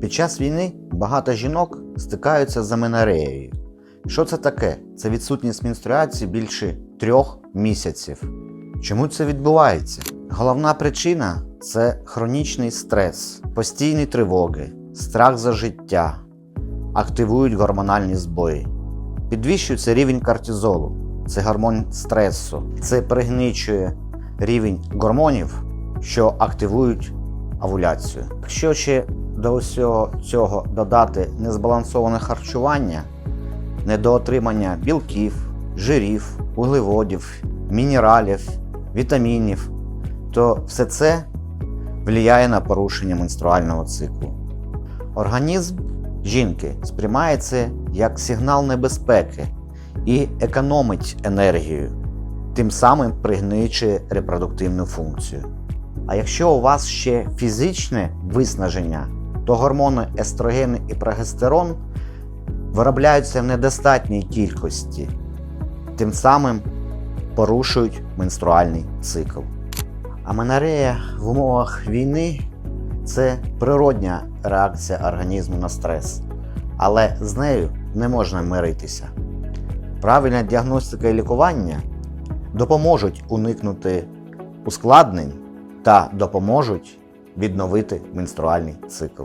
Під час війни багато жінок стикаються з аменореєю. Що це таке? Це відсутність менструації більше трьох місяців. Чому це відбувається? Головна причина це хронічний стрес, постійні тривоги, страх за життя, активують гормональні збої. Підвищується рівень кортизолу, це гормон стресу. Це пригничує рівень гормонів, що активують овуляцію. Якщо ще до усього цього додати незбалансоване харчування, недоотримання білків, жирів, вуглеводів, мінералів, вітамінів, то все це впливає на порушення менструального циклу. Організм жінки сприймає це як сигнал небезпеки і економить енергію, тим самим пригничує репродуктивну функцію. А якщо у вас ще фізичне виснаження, то гормони естроген і прогестерон виробляються в недостатній кількості, тим самим порушують менструальний цикл. Аменорея в умовах війни це природня реакція організму на стрес, але з нею не можна миритися. Правильна діагностика і лікування допоможуть уникнути ускладнень та допоможуть відновити менструальний цикл.